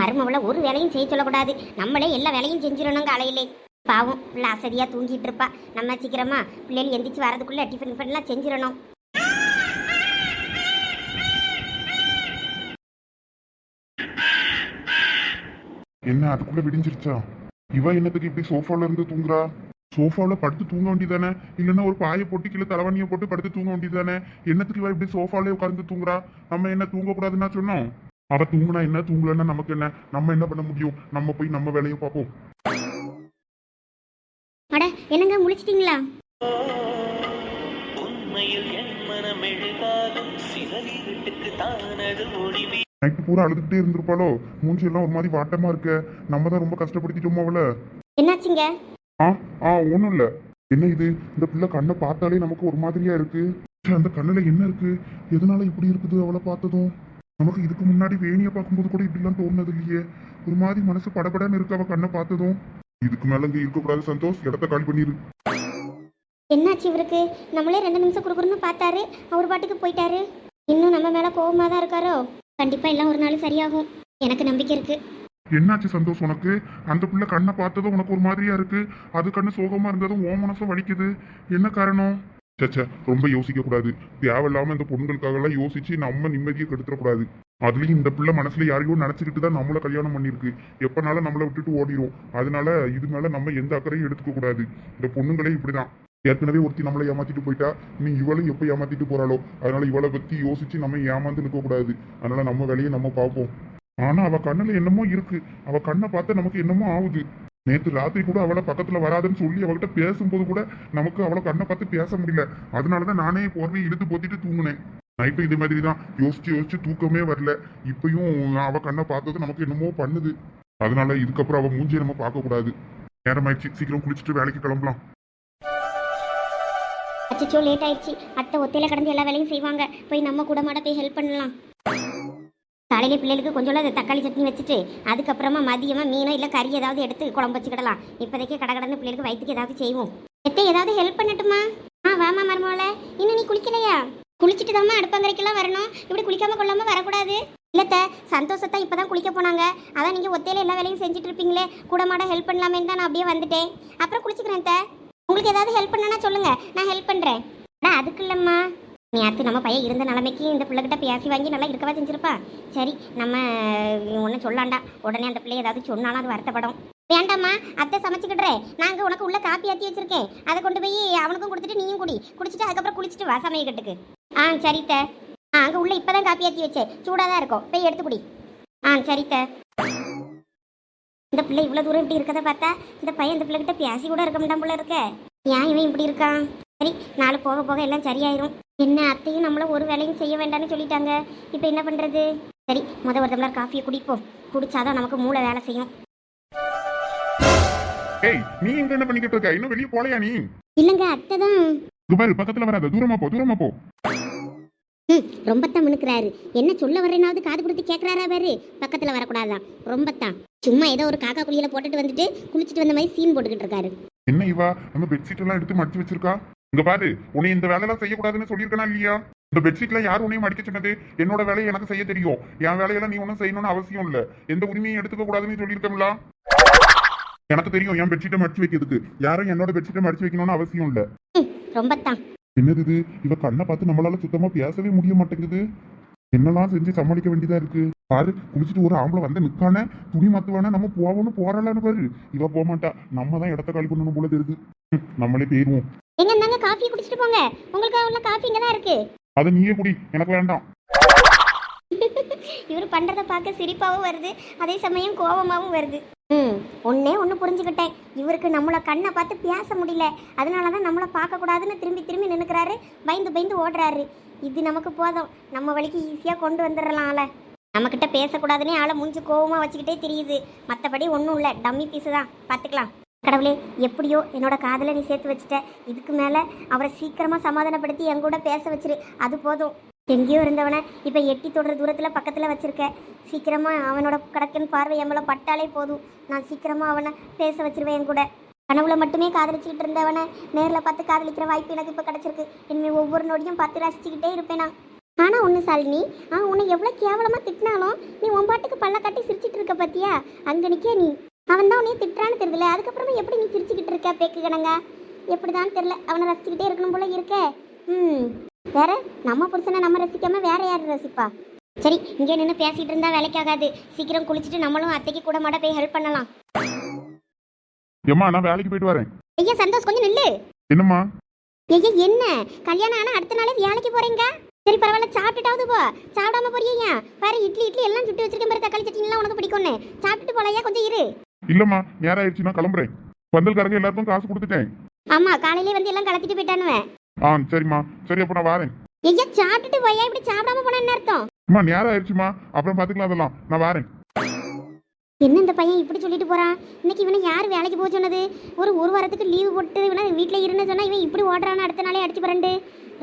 மருமவளை ஒரு வேலையும் செய்ய சொல்லக்கூடாது. நம்மளே எல்லா வேலையும் செஞ்சிடணும் அலையிலே பாவம் பிள்ளை அசதியாக தூங்கிட்டு இருப்பா. நம்ம சீக்கிரமா பிள்ளைகள் எந்திரிச்சு வரதுக்குள்ளே டிஃபன் டிஃபன்லாம் செஞ்சிடணும். என்ன அதுக்குள்ள விடிஞ்சிருச்சா? இவ என்னத்துக்கு இப்படி சோஃபால இருந்து தூங்குறா? சோஃபால படுத்து தூங்க வேண்டியதானே இல்லைன்னா ஒரு பாயை போட்டு கீழே தலைவணியை போட்டு படுத்து தூங்க வேண்டியதானே என்னத்துக்கு இவ இப்படி சோஃபாலே உட்கார்ந்து தூங்குறா? நம்ம என்ன தூங்கக்கூடாதுன்னா சொன்னோம்? அவ தூங்குனா என்ன? தூங்கலன்னா நமக்கு என்ன? நம்ம என்ன பண்ண முடியும்? நம்ம போய் நம்ம வேலையை பார்ப்போம். அட என்னங்க முழிச்சிட்டிங்களா? உண்மையில் என் மனம் எழுதாலும் சிறகிட்டுக்கு தானது முடிவி நைட்டு பூரா அழுதுகிட்டே இருந்திருப்பாளோ? மூஞ்சி எல்லாம் ஒரு மாதிரி வாட்டமா இருக்க. நம்ம தான் ரொம்ப கஷ்டப்படுத்திட்டோமோ அவள? என்னாச்சுங்க? ஆ ஆ ஒன்றும் இல்லை. என்ன இது? இந்த பிள்ளை கண்ணை பார்த்தாலே நமக்கு ஒரு மாதிரியா இருக்கு. ச்சே, அந்த கண்ணுல என்ன இருக்கு? எதனால இப்படி இருக்குது அவளை பார்த்ததும்? நமக்கு இதுக்கு முன்னாடி வேணியை பார்க்கும்போது கூட இப்படிலாம் தோணுனது இல்லையே. ஒரு மாதிரி மனசு படபடன்னு இருக்கு அவ கண்ணை பார்த்ததும். இதுக்கு மேல இங்க இருக்கக்கூடாது சந்தோஷ். இடத்த காலி பண்ணிரு. என்னாச்சு இவருக்கு? நம்மளே ரெண்டு நிமிஷம் கொடுக்குறோன்னு பார்த்தாரு. அவர் பாட்டுக்கு போயிட்டாரு. இன்னும் நம்ம மேலே கோவமாக தான் இருக்காரோ? கண்டிப்பாக எல்லாம் ஒரு நாள் சரியாகும். எனக்கு நம்பிக்கை இருக்கு. என்னாச்சு சந்தோஷ் உனக்கு? அந்த பிள்ளை கண்ணை பார்த்ததும் உனக்கு ஒரு மாதிரியா இருக்கு. அது கண்ணு சோகமா இருந்ததும் ஓ மனசும் வலிக்குது. என்ன காரணம்? சச்சா ரொம்ப யோசிக்க கூடாது தேவையில்லாம இந்த பொண்ணுங்களுக்காக எல்லாம் யோசிச்சு நம்ம நிம்மதியை கெடுத்துடக்கூடாது. அதுலயும் இந்த பிள்ளை மனசுல யாரையோ நினைச்சுக்கிட்டு தான் நம்மள கல்யாணம் பண்ணிருக்கு எப்பனாலும் நம்மளை விட்டுட்டு ஓடிரும். அதனால இது மேல நம்ம எந்த அக்கறையும் எடுத்துக்க கூடாது. இந்த பொண்ணுங்களே இப்படிதான். ஏற்கனவே ஒருத்தி நம்மளை ஏமாத்திட்டு போயிட்டா நீ இவளும் எப்போ ஏமாத்திட்டு போறாளோ? அதனால இவளை பத்தி யோசிச்சு நம்ம ஏமாந்து நிற்க கூடாது. அதனால நம்ம வேலையை நம்ம பார்ப்போம். ஆனா அவ கண்ணுல என்னமோ இருக்கு. அவ கண்ணை பார்த்தா நமக்கு என்னமோ ஆகுது நேற்று ராத்திரி கூட அவளை பக்கத்துல வராதுன்னு சொல்லி அவகிட்ட பேசும்போது கூட நமக்கு அவளை கண்ணை பார்த்து பேச முடியல. அதனாலதான் நானே போர்வை இழுத்து போத்திட்டு தூங்கினேன். நைட்டும் இதே மாதிரி தான் யோசிச்சு யோசிச்சு தூக்கமே வரல. இப்பயும் அவ கண்ணை பார்த்தது நமக்கு என்னமோ பண்ணுது. அதனால இதுக்கப்புறம் அவ மூஞ்சியை நம்ம பார்க்க கூடாது. நேரமாயிடுச்சு. சீக்கிரம் குளிச்சுட்டு வேலைக்கு கிளம்பலாம். அச்சோ லேட் ஆயிடுச்சு. அத்தை ஒத்தையில கடந்து எல்லா வேலையும் செய்வாங்க. போய் நம்ம கூட மாட போய் ஹெல்ப் பண்ணலாம். காலையில பிள்ளைகளுக்கு கொஞ்சோண்டு தக்காளி சட்னி வச்சுட்டு அதுக்கப்புறமா மதியமாக மீனோ இல்லை கறி ஏதாவது எடுத்து குழம்பு வச்சுக்கிடலாம். இப்போதைக்கு கடந்து பிள்ளைகளுக்கு வயிற்றுக்கு ஏதாவது செய்வோம். எத்தை ஏதாவது ஹெல்ப் பண்ணட்டுமா? ஆ வாமா மருமோல இன்னும் நீ குளிக்கலையா? குளிச்சுட்டு தாம்மா அடுப்பங்கரைக்கெல்லாம் வரணும். இப்படி குளிக்காம கொள்ளாமல் வரக்கூடாது. இல்லத்த சந்தோஷத்தை இப்பதான் குளிக்க போனாங்க. அதான் நீங்கள் ஒத்தையில எல்லா வேலையும் செஞ்சுட்டு இருப்பீங்களே. கூட மாட ஹெல்ப் பண்ணலாமேன்னு தான் நான் அப்படியே வந்துட்டேன். அப்புறம் குளிச்சுக்கிறேன் அத்தை. உங்களுக்கு ஏதாவது ஹெல்ப் பண்ணனா சொல்லுங்கள் நான் ஹெல்ப் பண்ணுறேன் அட அதுக்கு இல்லைம்மா. நேற்று நம்ம பையன் இருந்த நிலைமைக்கு இந்த பிள்ளைகிட்ட பேசி வாங்கி நல்லா இருக்கவா செஞ்சிருப்பா? சரி நம்ம ஒன்றும் சொல்லாண்டா. உடனே அந்த பிள்ளை ஏதாவது சொன்னாலும் அது வருத்தப்படும். வேண்டாம்மா அத்தை சமைச்சுக்கிடுறேன் நாங்கள் உனக்கு உள்ள காப்பி ஆற்றி வச்சிருக்கேன். அதை கொண்டு போய் அவனுக்கும் கொடுத்துட்டு நீயும் குடி. குடிச்சிட்டு அதுக்கப்புறம் குளிச்சுட்டு வா சமையக்கட்டுக்கு ஆ சரித்த ஆ அங்கே உள்ள இப்போதான் காப்பி ஆற்றி வச்சேன். சூடாக தான் இருக்கும். போய் எடுத்து குடி. ஆ சரித்த இந்த பிள்ளை இவ்வளோ தூரம் இப்படி இருக்கதை பார்த்தா இந்த பையன் இந்த பிள்ளைகிட்ட பேசி கூட இருக்க மாட்டான் போல இருக்க. ஏன் இவன் இப்படி இருக்கான்? சரி நாளை போக போக எல்லாம் சரியாயிரும். என்ன அத்தையும் நம்மள ஒரு வேலையும் செய்ய வேண்டாம்னு சொல்லிட்டாங்க. இப்போ என்ன பண்ணுறது சரி முத ஒரு டம்ளர் காஃபியை குடிப்போம் குடிச்சாதான் நமக்கு மூளை வேலை செய்யும். ஏய் நீ இங்க என்ன பண்ணிக்கிட்டு இருக்க? இன்னும் வெளியே போலையா நீ? இல்லைங்க அத்தை தான். பாரு பக்கத்துல வராத. தூரமா போ தூரமா போ. ம் ரொம்பத்தான் மினுக்குறாரு. என்ன சொல்ல வரேனாவது காது கொடுத்து கேட்குறாரா பாரு. பக்கத்தில் வரக்கூடாதான் ரொம்பத்தான் சும்மா ஏதோ ஒரு காக்கா குளியல போட்டுட்டு வந்துட்டு குளிச்சுட்டு வந்த மாதிரி சீன் போட்டுக்கிட்டு இருக்காரு. என்ன இவா? நம்ம பெட்ஷீட் எல்லாம் எடுத்து மடிச்சு வச்சிருக்கா? இங்க பாரு உன்னை இந்த வேலையெல்லாம் செய்யக்கூடாதுன்னு சொல்லியிருக்கனா இல்லையா? இந்த பெட்ஷீட்ல யார் உன்னையும் மடிக்க சொன்னது? என்னோட வேலையை எனக்கு செய்ய தெரியும்? என் வேலையெல்லாம் நீ ஒன்றும் செய்யணும்னு அவசியம் இல்ல. எந்த உரிமையும் எடுத்துக்க கூடாதுன்னு சொல்லியிருக்கோம்ல? எனக்கு தெரியும் என் பெட்ஷீட்டை மடிச்சு வைக்கிறதுக்கு. யாரும் என்னோட பெட்ஷீட்டை மடிச்சு வைக்கணும்னு அவசியம் இல்ல. ரொம்பத்தான். என்னது இது? இவ கண்ணை பார்த்து நம்மளால சுத்தமா பேசவே முடிய மாட்டேங்குது. என்னெல்லாம் செஞ்சு சமாளிக்க வேண்டியதா இருக்கு? பாரு குளிச்சுட்டு ஒரு ஆம்பளை வந்து நிக்கானே துணி மாத்துவானே நம்ம போவோம்னு போறலான்னு பாரு. இவ போக மாட்டா நம்ம தான் இடத்த காலி பண்ணணும் போல தெரியுது. நம்மளே போயிருவோம். எங்க இருந்தாங்க? காஃபி குடிச்சிட்டு போங்க. உங்களுக்கு உள்ள காஃபி இங்கே தான் இருக்கு. அதை நீயே குடி. எனக்கு வேண்டாம். இவர் பண்றத பார்க்க சிரிப்பாவும் வருது. அதே சமயம் கோபமாவும் வருது. ம் ஒன்னே ஒன்று புரிஞ்சுக்கிட்டேன். இவருக்கு நம்மளை கண்ணை பார்த்து பேச முடியல. அதனால தான் நம்மளை பார்க்கக்கூடாதுன்னு திரும்பி திரும்பி நினைக்கிறாரு பயந்து பயந்து ஓடுறாரு. இது நமக்கு போதும். நம்ம வழிக்கு ஈஸியாக கொண்டு வந்துடலாம்ல. நம்மக்கிட்ட பேசக்கூடாதுன்னே ஆளை மூஞ்சி கோவமாக வச்சுக்கிட்டே தெரியுது. மற்றபடி ஒன்றும் இல்லை. டம்மி பீஸு தான். பார்த்துக்கலாம். கடவுளே எப்படியோ என்னோட காதலை நீ சேர்த்து வச்சுட்ட. இதுக்கு மேலே அவரை சீக்கிரமாக சமாதானப்படுத்தி என் கூட பேச வச்சிரு. அது போதும். எங்கேயோ இருந்தவனை இப்போ எட்டி தொடுற தூரத்தில் பக்கத்தில் வச்சுருக்க. சீக்கிரமாக அவனோட கடக்கன் பார்வை என் பட்டாலே போதும். நான் சீக்கிரமாக அவனை பேச வச்சிருவேன் என் கூட. கனவுல மட்டுமே காதலிச்சுக்கிட்டு இருந்தவனை நேரில் பார்த்து காதலிக்கிற வாய்ப்பு எனக்கு இப்போ கிடச்சிருக்கு. இனிமேல் ஒவ்வொரு நொடியும் பார்த்து ரசிச்சுக்கிட்டே இருப்பேன் நான். ஆனால் ஒன்று சாலினி ஆ உன்னை எவ்வளோ கேவலமாக திட்டினாலும் நீ உன் பாட்டுக்கு பல்ல கட்டி சிரிச்சிட்டு இருக்க பாத்தியா? அங்கே நிற்க நீ? அவன் தான் உன்னைய திட்டுறான்னு தெரியல அதுக்கப்புறமா எப்படி நீ சிரிச்சுக்கிட்டு இருக்க? பேக்கு கணங்க? எப்படிதான் தெரியல அவனை ரசிச்சுக்கிட்டே இருக்கணும் போல இருக்க. ம். வேற? நம்ம புருஷனை நம்ம ரசிக்காம வேற யார் ரசிப்பா? சரி இங்கே நின்று பேசிட்டு இருந்தா வேலைக்கு ஆகாது சீக்கிரம் குளிச்சுட்டு நம்மளும் அத்தைக்கு கூட மாட போய் ஹெல்ப் பண்ணலாம். ஏம்மா நான் வேலைக்கு போயிட்டு வரேன். ஐயா சந்தோஷ் கொஞ்சம் நில்லு. என்னம்மா? ஐயா என்ன? கல்யாணம் ஆனா அடுத்த நாளே வேலைக்கு போறீங்க? சரி பரவாயில்ல சாப்பிட்டுட்டாவது போ. சாப்பிடாம போறியா பாரு இட்லி இட்லி எல்லாம் சுட்டு வச்சிருக்கேன் பாரு தக்காளி சட்னிலாம் உனக்கு பிடிக்கும்னு. சாப்பிட்டுட்டு போலையா? கொஞ்சம் இரு. இல்லம்மா நேரம் ஆயிடுச்சு நான் கிளம்புறேன். பந்தல்காரங்க எல்லாருக்கும் காசு கொடுத்துட்டேன். ஆமா காலையிலே வந்து எல்லாம் கலத்திட்டு போயிட்டானுவேன் ஆ சரிம்மா. சரி அப்போ நான் வரேன். ஐயா சாப்பிட்டுட்டு போயா? இப்படி சாப்பிடாம போனா என்ன அர்த்தம்? அம்மா நேரம் ஆயிடுச்சுமா அப்புறம் பார்த்துக்கலாம் அதெல்லாம். நான் வரேன். என்ன இந்த பையன் இப்படி சொல்லிட்டு போறான்? இன்னைக்கு இவனை யார் வேலைக்கு போக சொன்னது? ஒரு ஒரு வாரத்துக்கு லீவு போட்டு இவனை வீட்டில் இருந்து சொன்னா இவன் இப்படி ஓடுறான்னு அடுத்த நாளே அடிச்சு பரண்டு.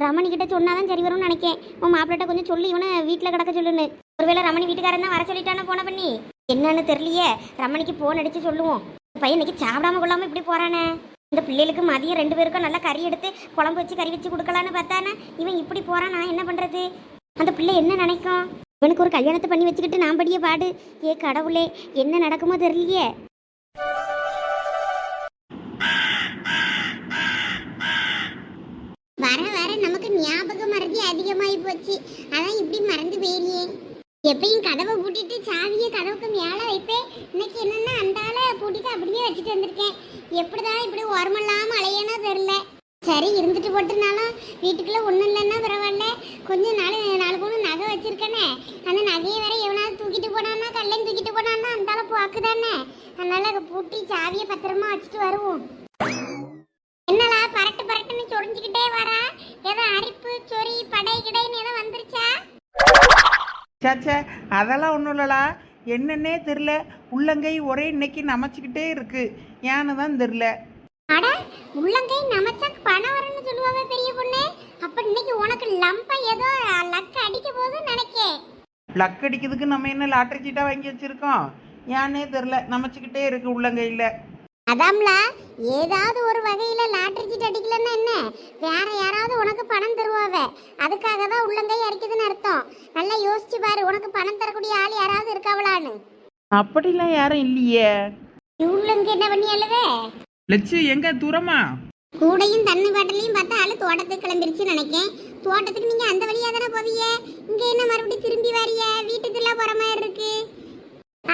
ரமணி கிட்ட சொன்னாதான் சரி வரும்னு நினைக்கேன். உன் மாப்பிள்ளட்ட கொஞ்சம் சொல்லி இவனை வீட்டில் கிடக்க சொல்லுன்னு. ஒருவேளை ரமணி வீட்டுக்காரன் தான் வர சொல்லிட்டானே போன பண்ணி? என்னன்னு தெரியலையே. ரமணிக்கு போன் அடிச்சு சொல்லுவோம். இந்த பையன் இன்னைக்கு சாப்பிடாம கொள்ளாம இப்படி போறானே. இந்த பிள்ளைகளுக்கு மதியம் ரெண்டு பேருக்கும் நல்லா கறி எடுத்து குழம்பு வச்சு கறி வச்சு கொடுக்கலான்னு பார்த்தானே. இவன் இப்படி போறான் நான் என்ன பண்றது? அந்த பிள்ளை என்ன நினைக்கும்? இவனுக்கு ஒரு கல்யாணத்தை பண்ணி வச்சுக்கிட்டு நான் படியே பாடு. ஏ கடவுளே என்ன நடக்குமோ தெரியலையே. வர வர நமக்கு ஞாபக மறதி அதிகமாகி போச்சு. அதான் இப்படி மறந்து போயிரியே எப்பயும் கதவை பூட்டிட்டு சாவியை கதவுக்கு மேலே வைப்பேன் இன்னைக்கு என்னன்னா அந்தால பூட்டிட்டு அப்படியே வச்சுட்டு வந்திருக்கேன். எப்படிதான் இப்படி ஓரமில்லாம அலையனோ தெரில சரி இருந்துட்டு போட்டுனாலும் வீட்டுக்குள்ளே ஒன்றும் இல்லைன்னா பரவாயில்ல. கொஞ்சம் நாள் நாலு பொண்ணு நகை வச்சிருக்கேனே. அந்த நகையை வேற எவனாவது தூக்கிட்டு போனான்னா கல்லையும் தூக்கிட்டு போனான்னா அந்தால போக்கு தானே. அதனால அதை பூட்டி சாவியை பத்திரமா வச்சுட்டு வருவோம். என்னடா பரட்டு பரட்டுன்னு சொரிஞ்சுக்கிட்டே வரா? ஏதோ அரிப்பு சொறி படை கிடைன்னு ஏதோ வந்துருச்சா? சாச்சா அதெல்லாம் ஒன்றும் இல்லலா என்னன்னே தெரில உள்ளங்கை ஒரே இன்னைக்கு நமைச்சிக்கிட்டே இருக்கு. ஏன்னு தான் தெரில அட உள்ளங்கை நமச்சா பணம் வரும்னு சொல்லுவாங்க பெரிய பொண்ணு. அப்ப இன்னைக்கு உனக்கு லம்பா ஏதோ லக்கு அடிக்க போகுதுன்னு நினைக்கேன் லக் அடிக்கிறதுக்கு நம்ம என்ன லாட்டரி சீட்டாக வாங்கி வச்சிருக்கோம்? ஏன்னே தெரில நமைச்சிக்கிட்டே இருக்கு உள்ளங்கையில். அதாம்ல ஏதாவது ஒரு வகையில லாட்டரி சீட் அடிக்கலன்னா என்ன? வேற யாராவது உனக்கு பணம் தருவாவ. அதுக்காக தான் உள்ளங்கை அரிக்குதுன்னு அர்த்தம். நல்லா யோசிச்சு பாரு உனக்கு பணம் தரக்கூடிய ஆள் யாராவது இருக்காவளான்னு. அப்படிலாம் யாரும் இல்லையே. உள்ளங்கை என்ன பண்ணி அழுவே? லட்சு எங்க? தூரமா? கூடையும் தண்ணி பாட்டிலையும் பார்த்தா ஆளு தோட்டத்துக்கு கிளம்பிருச்சு நினைக்கேன். தோட்டத்துக்கு நீங்க அந்த வழியா தானே போவீங்க? இங்க என்ன மறுபடியும் திரும்பி வரிய? வீட்டுக்குள்ள போற மாதிரி இருக்கு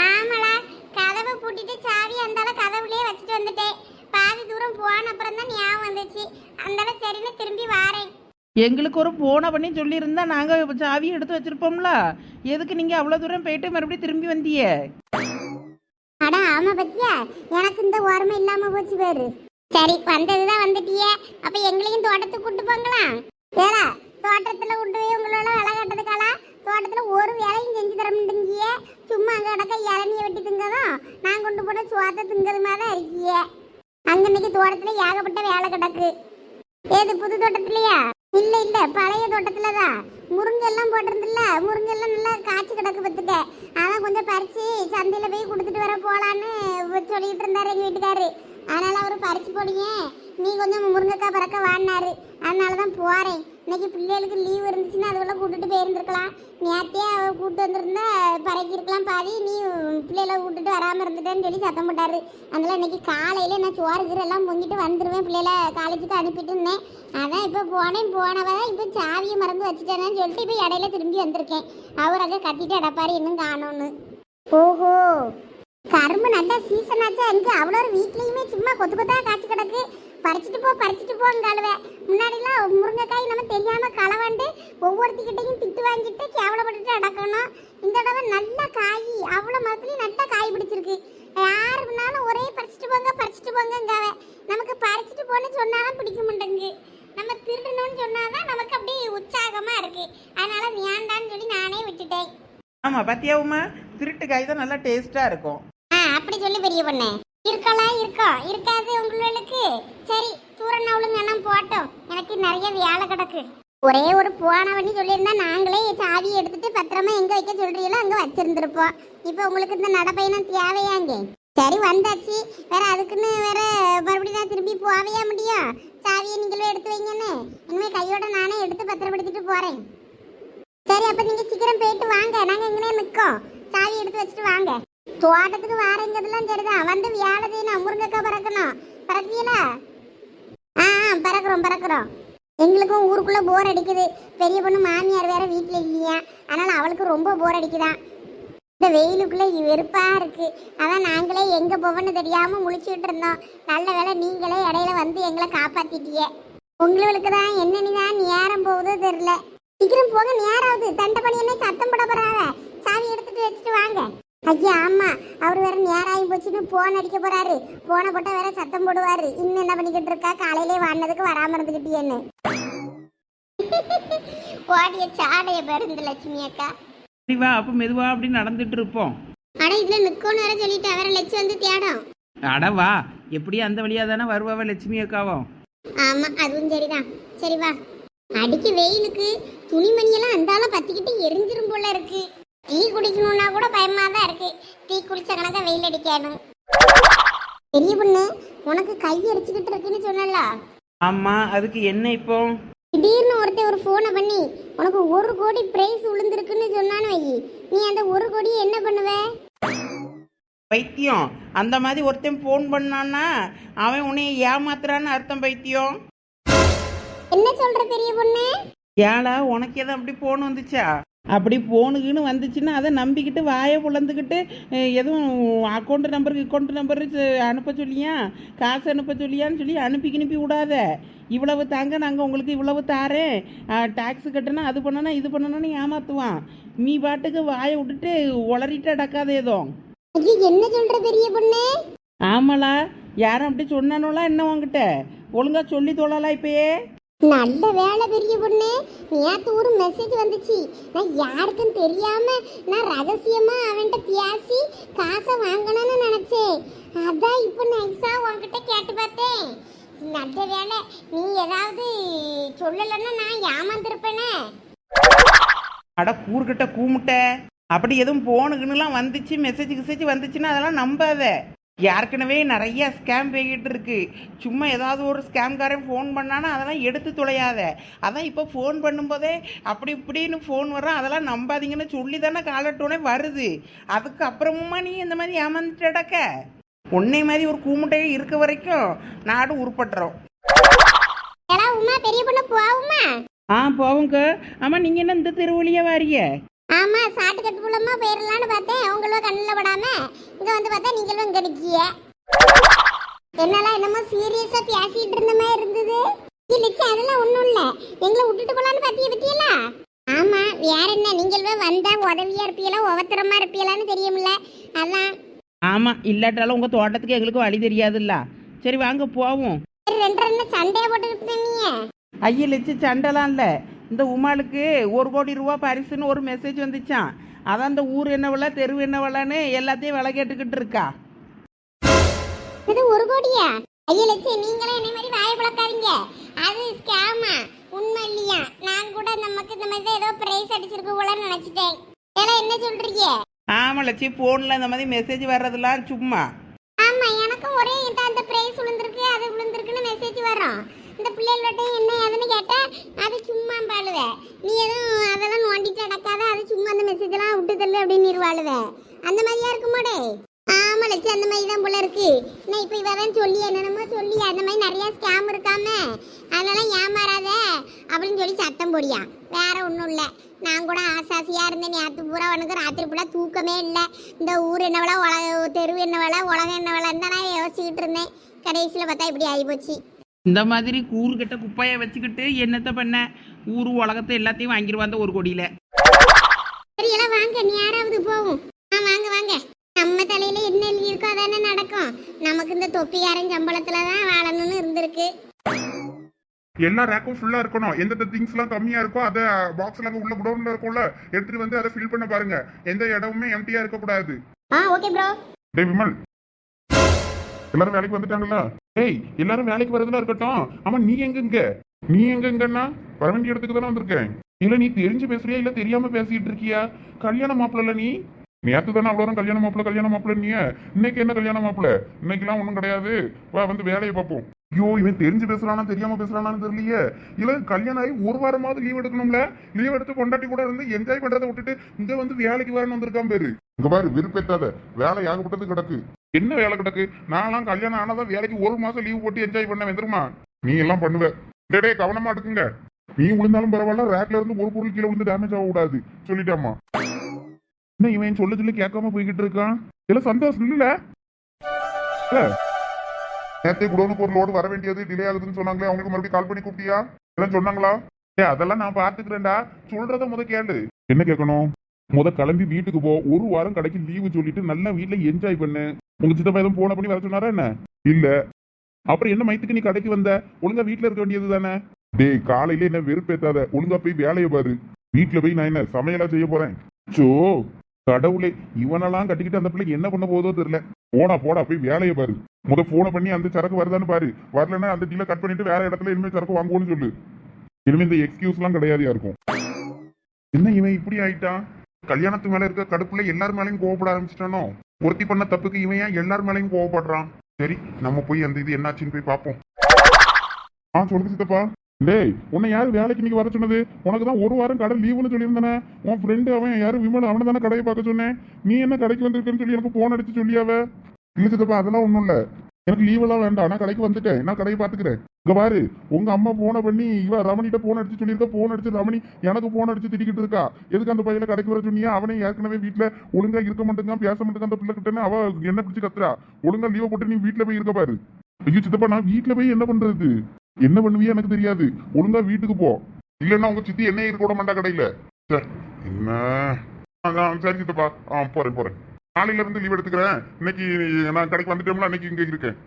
ஆமாடா கதவை பூட்டிட்டு சாவி அந்தால கதவுலயே வச்சுட்டு வந்துட்டேன் பாதி தூரம் போன அப்புறம் தான் ஞாபகம் வந்துச்சு. அந்தால சரின்னு திரும்பி வாரேன். எங்களுக்கு ஒரு போனை பண்ணி சொல்லியிருந்தா நாங்கள் சாவி எடுத்து வச்சிருப்போம்ல. எதுக்கு நீங்கள் அவ்வளோ தூரம் போயிட்டு மறுபடியும் திரும்பி வந்தியே அட ஆமா பத்தியா? எனக்கு இந்த ஓரமை இல்லாம போச்சு பேரு. சரி வந்ததுதான் வந்துட்டியே. அப்ப எங்களையும் தோட்டத்துக்கு கூட்டு போங்களா? ஏடா தோட்டத்துல விட்டு போய் உங்களோட வேலை கட்டதுக்காலா தோட்டத்துல ஒரு வேலையும் செஞ்சு தர மாட்டேங்கிய. சும்மா அங்க கிடக்க இளநிய வெட்டி திங்கதும் நான் கொண்டு போன சுவாத்த திங்கிறது மாதிரி தான் இருக்கிய. அங்க இன்னைக்கு தோட்டத்துல ஏகப்பட்ட வேலை கிடக்கு. ஏது புது தோட்டத்துலயா? இல்ல இல்ல பழைய தோட்டத்தில் தான் முருங்கை எல்லாம் போட்டிருந்துல்ல முருங்கை எல்லாம் நல்லா காய்ச்சி கிடக்கு பத்துக்க அதான் கொஞ்சம் பறிச்சு சந்தையில போய் கொடுத்துட்டு வர போலான்னு சொல்லிட்டு இருந்தாரு எங்க வீட்டுக்காரு. அதனால அவரு பறிச்சு போடுங்க நீ கொஞ்சம் முருங்கைக்காய் பறக்க வாடினாரு அதனால தான் போகிறேன் இன்னைக்கு பிள்ளைகளுக்கு லீவ் இருந்துச்சுன்னா அதுக்குள்ள கூட்டுட்டு போயிருந்துருக்கலாம். நேத்தே அவ கூட்டு வந்திருந்தா பறக்கிருக்கலாம் பாதி. நீ பிள்ளைகளை கூட்டுட்டு வராமல் இருந்துட்டேன்னு சொல்லி சத்தம் போட்டாரு. அதனால இன்னைக்கு காலையில நான் சோறு கீரை எல்லாம் பொங்கிட்டு வந்துருவேன். பிள்ளைகளை காலேஜுக்கு அனுப்பிட்டு இருந்தேன். அதான் இப்போ போனேன். போனவதான் இப்போ சாவியை மறந்து வச்சுட்டேன்னு சொல்லிட்டு இப்போ இடையில திரும்பி வந்திருக்கேன். அவர் அங்கே கத்திட்டு அடப்பாரு இன்னும் காணோன்னு ஓஹோ. கரும்பு நல்லா சீசன் ஆச்சா? எனக்கு அவ்வளோ ஒரு சும்மா கொத்து கொத்தா காய்ச்சி கிடக்கு. பறிச்சுட்டு போ பறிச்சுட்டு போங்காலுவே முன்னாடிலாம் முருங்கைக்காய் நம்ம தெரியாம களவாண்டு ஒவ்வொருத்திக்கிட்டையும் திட்டு வாங்கிட்டு கேவலப்பட்டுட்டு அடக்கணும் இந்த தடவை நல்ல காய் அவ்வளோ மரத்துலயும் நல்ல காய் பிடிச்சிருக்கு. யாருக்குனாலும் ஒரே பறிச்சுட்டு போங்க பறிச்சுட்டு போங்கங்காவ நமக்கு பறிச்சுட்டு போன்னு சொன்னாலும் பிடிக்க மாட்டேங்குது. நம்ம திருடணும்னு சொன்னாதான் நமக்கு அப்படியே உற்சாகமா இருக்கு. அதனால வேண்டான்னு சொல்லி நானே விட்டுட்டேன். ஆமாம் பாத்தியாவுமா திருட்டு காய் தான் நல்லா டேஸ்ட்டாக இருக்கும். ஆ அப்படி சொல்லி பெரிய பொண்ணு. இருக்கலாம் இருக்கோம் இருக்காது உங்களுக்கு சரி தூரம் நவுளுங்க போட்டோம் எனக்கு நிறைய வேலை கிடக்கு. ஒரே ஒரு போன சொல்லியிருந்தா நாங்களே சாவி எடுத்துட்டு பத்திரமா எங்க வைக்க சொல்றீங்களோ அங்க வச்சிருந்திருப்போம். இப்போ உங்களுக்கு இந்த நடப்பயணம் தேவையாங்க? சரி வந்தாச்சு. வேற அதுக்குன்னு வேற மறுபடியும் தான் திரும்பி போவையா முடியும். சாவியை நீங்களும் எடுத்து வைங்கன்னு. இனிமேல் கையோட நானே எடுத்து பத்திரப்படுத்திட்டு போறேன். சரி அப்போ நீங்க சீக்கிரம் போயிட்டு வாங்க. நாங்கள் எங்கனே நிற்கோம் சாவி எடுத்து வச்சுட்டு வாங்க. தோட்டத்துக்கு வாரங்கிறதுலாம் சரிதான். வந்து வியாழ செய்யணும் முருங்கக்காய் பறக்கணும். பறக்குவீங்களா? ஆ ஆ, பறக்குறோம் பறக்குறோம். எங்களுக்கும் ஊருக்குள்ள போர் அடிக்குது. பெரிய பொண்ணு மாமியார் வேற வீட்டுல இல்லையா? அதனால அவளுக்கு ரொம்ப போர் அடிக்குதான். இந்த வெயிலுக்குள்ள வெறுப்பா இருக்கு. அதான் நாங்களே எங்க போவோன்னு தெரியாம முழிச்சுட்டு இருந்தோம். நல்ல வேலை நீங்களே இடையில வந்து எங்களை காப்பாத்திட்டீங்க. உங்களுக்கு தான் என்னன்னு தான் நேரம் போகுதோ தெரியல. சீக்கிரம் போக நேரம் ஆகுது. தண்டை பண்ணி என்ன சத்தம் போட போறாவ சாவி எடுத்துட்டு வச்சுட்டு வாங்க. ஐயா ஆமா. அவர் வேற நேரம் ஆகி போச்சுன்னு போன் அடிக்க போறாரு. போனை போட்டா வேற சத்தம் போடுவாரு. இன்னும் என்ன பண்ணிக்கிட்டு இருக்கா? காலையிலே வாடினதுக்கு வராம இருந்துகிட்டியன்னு. ஓடிய சாடைய பேர் இந்த லட்சுமி அக்கா. சரி வா அப்போ மெதுவா அப்படி நடந்துட்டு இருப்போம். அட இதுல நிக்கோன்னு வேற சொல்லிட்டு. வேற லட்சு வந்து தேடும். அட வா எப்படி அந்த வழியா தானே வருவாவ லட்சுமி அக்காவும் ஆமா அதுவும் சரிதான். சரி வா. அடிக்க வெயிலுக்கு துணிமணியெல்லாம் அந்தால பத்திக்கிட்டு எரிஞ்சிரும் போல இருக்கு. டீ குடிக்கணும்னா கூட பயமா தான் இருக்கு. டீ குடிச்ச கணக்கா வெயில் அடிக்கணும் பெரிய பொண்ணு உனக்கு கை எரிச்சுக்கிட்டு இருக்குன்னு சொன்னல ஆமா அதுக்கு என்ன இப்போ? திடீர்னு ஒருத்தன் ஒரு ஃபோனை பண்ணி உனக்கு ஒரு கோடி பிரைஸ் விழுந்திருக்குன்னு சொன்னான்னு வை. நீ அந்த ஒரு கோடி என்ன பண்ணுவ? பைத்தியம். அந்த மாதிரி ஒருத்தன் ஃபோன் பண்ணான்னா அவன் உன்னைய ஏமாத்துறான்னு அர்த்தம் பைத்தியம். என்ன சொல்ற பெரிய பொண்ணு? ஏடா உனக்கு எதுவும் அப்படி ஃபோன் வந்துச்சா? அப்படி ஃபோனுக்குன்னு வந்துச்சுன்னா அதை நம்பிக்கிட்டு வாயை புலந்துக்கிட்டு அஹ், எதுவும் அக்கௌண்ட் நம்பருக்கு அக்கௌண்ட் நம்பரு அனுப்ப சொல்லியா? காசு அனுப்ப சொல்லியான்னு சொல்லி அனுப்பி கிணுப்பி விடாத. இவ்வளவு தாங்க நாங்கள் உங்களுக்கு இவ்வளவு தாரேன். டேக்ஸ் கட்டணும் அது பண்ணணும் இது பண்ணணும்னு ஏமாத்துவான். நீ பாட்டுக்கு வாயை விட்டுட்டு உளறிட்டு அடக்காத ஏதோ. என்ன சொல்ற பெரிய பொண்ணு? ஆமாளா யாரும் அப்படி சொன்னானோலாம் என்ன உங்ககிட்ட ஒழுங்கா சொல்லி தொழலாம் இப்பயே. நல்ல வேலை பெரிய பொண்ணு. நேற்று ஒரு மெசேஜ் வந்துச்சு. நான் யாருக்கும் தெரியாம நான் ரகசியமா அவன்கிட்ட பேசி காசை வாங்கணும்னு நினைச்சேன். அதான் இப்போ நைஸா உன்கிட்ட கேட்டு பார்த்தேன். நல்ல வேலை. நீ ஏதாவது சொல்லலைன்னா நான் ஏமாந்துருப்பேனே. அட கூறுகிட்ட கூமுட்ட. அப்படி எதுவும் போனுக்குன்னுலாம் வந்துச்சு மெசேஜ் கிசேஜ் வந்துச்சுன்னா அதெல்லாம் நம்பாத. ஏற்கனவே நிறைய ஸ்கேம் போய்கிட்டு இருக்கு. சும்மா ஏதாவது ஒரு ஸ்கேம்காரன் ஃபோன் பண்ணானா அதெல்லாம் எடுத்து தொலையாத. அதான் இப்போ ஃபோன் பண்ணும்போதே அப்படி இப்படின்னு ஃபோன் வரும் அதெல்லாம் நம்பாதீங்கன்னு சொல்லி தானே காலட்டோனே வருது. அதுக்கு அப்புறமா நீ இந்த மாதிரி ஏமாந்துட்டடக்க உன்னை மாதிரி ஒரு கூமுட்டையே இருக்க வரைக்கும் நாடு உருப்பட்டுறோம் பெரிய பொண்ணு போவுமா ஆ போவோங்க ஆமாம் நீங்கள் என்ன இந்த தெருவழியாக வாரிய? ஆமா சாட்டு கட்டு மூலமா போயிடலான்னு பார்த்தேன். உங்களும் கண்ணில் படாம இங்க வந்து பார்த்தா நீங்களும் இங்க நிக்கிய என்னெல்லாம் என்னமோ சீரியஸா பேசிட்டு இருந்த மாதிரி இருந்தது. இல்லச்சு அதெல்லாம் ஒண்ணும் இல்ல. எங்களை விட்டுட்டு போலான்னு பத்திய பத்தியல ஆமா வேற என்ன நீங்கள் வந்தா உதவியா இருப்பீங்களா ஒவத்தரமா இருப்பீங்களான்னு தெரியும்ல அதான். ஆமாம் இல்லாட்டாலும் உங்கள் தோட்டத்துக்கு எங்களுக்கு வழி தெரியாதுல்ல. சரி வாங்க போவோம். ரெண்டு ரெண்டு சண்டையை நீங்க ஐயா சண்டைலாம் இல்லை. இந்த உமாளுக்கு ஒரு கோடி ரூபா பரிசுன்னு ஒரு மெசேஜ் வந்துச்சான் அதான் இந்த ஊர் என்ன விலை தெரு என்ன விலைன்னு எல்லாத்தையும் விலை கேட்டுக்கிட்டு இருக்கா. இது ஒரு கோடியா? ஐயா லட்சு நீங்களும் என்ன மாதிரி வாயை பழக்காதீங்க அது ஸ்கேமா உண்மை இல்லையா? நான் கூட நமக்கு இந்த மாதிரி ஏதோ பிரைஸ் அடிச்சிருக்கு போல நினைச்சிட்டேன். இதெல்லாம் என்ன சொல்றீங்க? ஆமாம் லட்சி ஃபோனில் இந்த மாதிரி மெசேஜ் வர்றதெல்லாம் சும்மா. ஆமா எனக்கும் ஒரே இந்த அந்த பிரைஸ் விழுந்திருக்கு அது விழுந்திருக்குன்னு மெசேஜ் வரும் இந்த பிள்ளைகள்ட்ட என்ன ஏதுன்னு கேட்டா அது சும்மா பாழுவ நீ எதுவும் அதெல்லாம் நோண்டிட்டு நடக்காத அது சும்மா அந்த மெசேஜெல்லாம் விட்டு தள்ளு அப்படின்னு இருவாளுவ. அந்த மாதிரியா இருக்குமாடே ஆமாம் லட்சம் அந்த மாதிரி தான் போல இருக்கு. நான் இப்போ இவ சொல்லி என்னென்னமோ சொல்லி அந்த மாதிரி நிறையா ஸ்கேம் இருக்காம அதனால ஏமாறாத. அப்படின்னு சொல்லி சத்தம் போடியா. வேற ஒன்றும் இல்லை. நான் கூட ஆசாசியாக இருந்தேன். நேற்று பூரா உனக்கு ராத்திரி பூரா தூக்கமே இல்லை. இந்த ஊர் என்ன விலை உலக தெரு என்ன விலை உலகம் என்ன விலைன்னு தான் நான் யோசிச்சுக்கிட்டு இருந்தேன். கடைசியில் பார்த்தா இப்படி ஆகிப்போச்சு இந்த மாதிரி கூறுகிட்ட குப்பையை வச்சுக்கிட்டு என்னத்தை பண்ண? ஊர் உலகத்தை எல்லாத்தையும் வாங்கிடுவாந்த ஒரு கொடியில். சரி எல்லாம் வாங்க. நீ யாராவது போவோம். ஆ வாங்க வாங்க. நம்ம தலையில என்ன எழுதி இருக்கோ அதானே நடக்கும். நமக்கு இந்த தொப்பியாரன் சம்பளத்துல தான் வாழணும்னு இருந்திருக்கு. எல்லா ரேக்கும் ஃபுல்லா இருக்கணும். எந்தெந்த திங்ஸ் எல்லாம் கம்மியா இருக்கோ அதை பாக்ஸ்ல உள்ள குடோன்ல இருக்கும்ல எடுத்துட்டு வந்து அதை ஃபில் பண்ண பாருங்க. எந்த இடமுமே எம்டியா இருக்க கூடாது ஆ ஓகே ப்ரோ டேய் விமல். எல்லாரும் வேலைக்கு வந்துட்டாங்களா? ஏய் எல்லாரும் வேலைக்கு வரதுல இருக்கட்டும். ஆமா நீ எங்க இங்க? நீ எங்க இங்கன்னா வர வேண்டிய இடத்துக்கு தானே வந்திருக்கேன். இல்ல நீ தெரிஞ்சு பேசுறியா? இல்ல தெரியாம பேசிட்டு இருக்கியா? கல்யாண மாப்பிள்ள நீ? நேற்று தானே அவ்வளோ கல்யாணம் மாப்பிள்ள கல்யாணம் மாப்பிள்ள நீ இன்னைக்கு என்ன கல்யாணம் மாப்பிள்ள? இன்னைக்கெல்லாம் ஒன்றும் கிடையாது. வா வந்து வேலையை பார்ப்போம். ஐயோ இவன் தெரிஞ்சு பேசுறானா தெரியாம பேசுறானான்னு தெரியலையே. இல்ல கல்யாணம் ஆகி ஒரு வாரமாவது லீவ் எடுக்கணும்ல? லீவ் எடுத்து கொண்டாட்டி கூட இருந்து என்ஜாய் பண்றதை விட்டுட்டு இங்க வந்து வேலைக்கு வரணும் வந்திருக்கான் பேரு. இங்க பாரு விருப்பத்தாத வேலை ஆகப்பட்டது கிடக்கு? என்ன வேலை கிடக்கு? நான்லாம் கல்யாணம் ஆனாதான் வேலைக்கு ஒரு மாசம் லீவ் போட்டு என்ஜாய் பண்ண வந்துருமா? நீ எல்லாம் பண்ணுவ. டே கவனமா எடுக்குங்க நீ விழுந்தாலும் பரவாயில்ல ரேக்ல இருந்து ஒரு பொருள் கீழே விழுந்து டேமேஜ் ஆக கூடாது சொல்லிட்டாமா என்ன இவன் சொல்ல சொல்லி கேட்காம போய்கிட்டு இருக்கான்? இல்ல சந்தோஷம் இல்ல. நேத்தே குடோனுக்கு ஒரு லோடு வர வேண்டியது டிலே ஆகுதுன்னு சொன்னாங்களே அவங்களுக்கு மறுபடியும் கால் பண்ணி கூப்பிட்டியா? எல்லாம் சொன்னாங்களா? ஏ அதெல்லாம் நான் பாத்துக்கிறேன்டா சொல்றத முத கேளு. என்ன கேட்கணும்? முத கிளம்பி வீட்டுக்கு போ. ஒரு வாரம் கடைக்கு லீவு சொல்லிட்டு நல்லா வீட்ல என்ஜாய் பண்ணு. உங்க சித்தப்பா எதுவும் போன பண்ணி வர சொன்னாரா என்ன? இல்ல. அப்புறம் என்ன மைத்துக்கு நீ கடைக்கு வந்த? ஒழுங்கா வீட்ல இருக்க வேண்டியது தானே? டேய் காலையில என்ன வெறுப்பேத்தாத. ஒழுங்கா போய் வேலையை பாரு. வீட்ல போய் நான் என்ன சமையலா செய்ய போறேன்? சோ கடவுளே இவனெல்லாம் கட்டிக்கிட்டு அந்த பிள்ளைக்கு என்ன பண்ண போதோ தெரியல. போடா போடா போய் வேலையை பாரு. முத போனை பண்ணி அந்த சரக்கு வருதான்னு பாரு. வரலன்னா அந்த டீலை கட் பண்ணிட்டு வேற இடத்துல இனிமே சரக்கு வாங்குவோம்னு சொல்லு. இனிமே இந்த எக்ஸ்கியூஸ் எல்லாம் கிடையாது யாருக்கும். என்ன இவன் இப்படி ஆயிட்டான் கல்யாணத்து மேல இருக்க கடுப்புல எல்லார் மேலயும் கோவப்பட ஆரம்பிச்சிட்டானோ? ஒருத்தி பண்ண தப்புக்கு இவன் ஏன் எல்லார் மேலயும் கோவப்படுறான்? சரி நம்ம போய் அந்த இது என்னாச்சுன்னு போய் பார்ப்போம். ஆ சொல்லுங்க சித்தப்பா. டேய் உன்னை யாரு வேலைக்கு இன்னைக்கு வர சொன்னது? உனக்கு தான் ஒரு வாரம் கடை லீவுன்னு சொல்லியிருந்தானே. உன் ஃப்ரெண்டு அவன் யாரும் விமல் அவனை தானே கடையை பார்க்க சொன்னேன். நீ என்ன கடைக்கு வந்திருக்கேன்னு சொல்லி எனக்கு போன் அடிச்சு சொல்லியாவ? இல்லை சித்தப்பா அதெல்லாம் ஒன்றும் இல்லை. எனக்கு லீவெல்லாம் வேண்டாம். நான் கடைக்கு வந்துட்டேன். நான் கடையை பார்த்துக்கிறேன். இங்கே பாரு உங்கள் அம்மா ஃபோனை பண்ணி இவன் ரமணிகிட்ட ஃபோன் அடிச்சு சொல்லியிருக்கா? ஃபோன் அடிச்சு ரமணி எனக்கு ஃபோன் அடிச்சு திட்டிக்கிட்டு இருக்கா? எதுக்கு அந்த பையனை கடைக்கு வர சொன்னியா? அவனே ஏற்கனவே வீட்டில் ஒழுங்காக இருக்க மாட்டேங்க பேச மாட்டேங்க அந்த பிள்ளை அவள் என்ன பிடிச்சி கத்துறா? ஒழுங்கா லீவை போட்டு நீ வீட்டில் போய் இருக்க பாரு. ஐயோ சித்தப்பா நான் வீட்டில் போய் என்ன பண்ணுறது என்ன பண்ணுவியா எனக்கு தெரியாது. ஒழுங்கா வீட்டுக்கு போ. இல்லைன்னா உங்க சித்தி என்ன இருக்க விட மாட்டா கடையில. ச்சே, என்ன? சரி சித்தப்பா. ஆ போறேன் போறேன். நாளையில இருந்து லீவ் எடுத்துக்கிறேன். இன்னைக்கு நான் கடைக்கு வந்துட்டோம்ல அன்னைக்கு இங்க இருக்கேன்.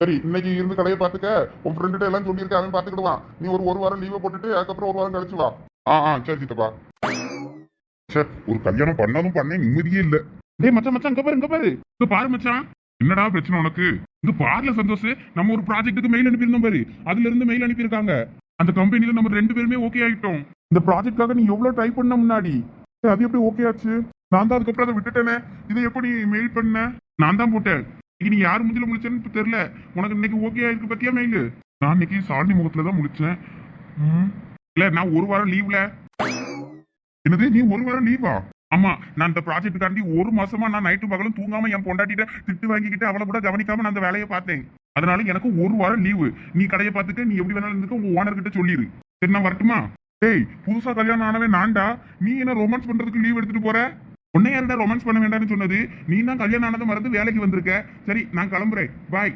சரி இன்னைக்கு இருந்து கடையை பாத்துக்க உன் ஃப்ரெண்டுகிட்ட எல்லாம் சொல்லியிருக்க அவன் பாத்துக்கிடுவான் நீ ஒரு ஒரு வாரம் லீவை போட்டுட்டு அதுக்கப்புறம் ஒரு வாரம் கழிச்சு வா. ஆ ஆ சரி சித்தப்பா. சே ஒரு கல்யாணம் பண்ணாலும் பண்ண நிம்மதியே இல்ல. டேய் மச்சான் மச்சான் இங்க பாரு இங்க பாரு. இங்க பாரு மச்சான். என்னடா பிரச்சனை உனக்கு? இங்க பாருல சந்தோஷ் நம்ம ஒரு ப்ராஜெக்ட்டுக்கு மெயில் அனுப்பியிருந்தோம் பாரு. அதுல இருந்து மெயில் அனுப்பியிருக்காங்க. அந்த கம்பெனில நம்ம ரெண்டு பேருமே ஓகே ஆயிட்டோம். இந்த ப்ராஜெக்ட்காக நீ எவ்வளவு ட்ரை பண்ண முன்னாடி? அது எப்படி ஓகே ஆச்சு? நான் தான் அதுக்கப்புறம் அதை விட்டுட்டேனே. இதை எப்படி மெயில் பண்ண? நான் தான் போட்டேன். இன்னைக்கு நீ யார் முந்தில முடிச்சேன்னு தெரியல. உனக்கு இன்னைக்கு ஓகே ஆயிருக்கு பத்தியா மெயில் நான் இன்னைக்கு சாலினி முகத்துல தான் முடிச்சேன் ம். இல்ல நான் ஒரு வாரம் லீவ்ல என்னது நீ ஒரு வாரம் லீவா ஆமா. நான் இந்த ப்ராஜெக்ட்டுக்காண்டி ஒரு மாசமா நான் நைட்டு பகலும் தூங்காம என் பொண்டாட்டிட்ட திட்டு வாங்கிக்கிட்டு அவளை கூட கவனிக்காம நான் அந்த வேலையை பார்த்தேன். அதனால எனக்கு ஒரு வாரம் லீவு நீ கடையை பார்த்துக்க நீ எப்படி வேணாலும் இருந்துக்க உங்க ஓனர் கிட்ட சொல்லிடு சரி நான் வரட்டுமா? டேய் புதுசா கல்யாணம் ஆனவே நான்டா. நீ என்ன ரொமான்ஸ் பண்றதுக்கு லீவ் எடுத்துட்டு போற? உன்னை யாருடா ரொமான்ஸ் பண்ண வேண்டாம்னு சொன்னது. நீ தான் கல்யாணம் ஆனதை மறந்து வேலைக்கு வந்திருக்க. சரி நான் கிளம்புறேன். பாய்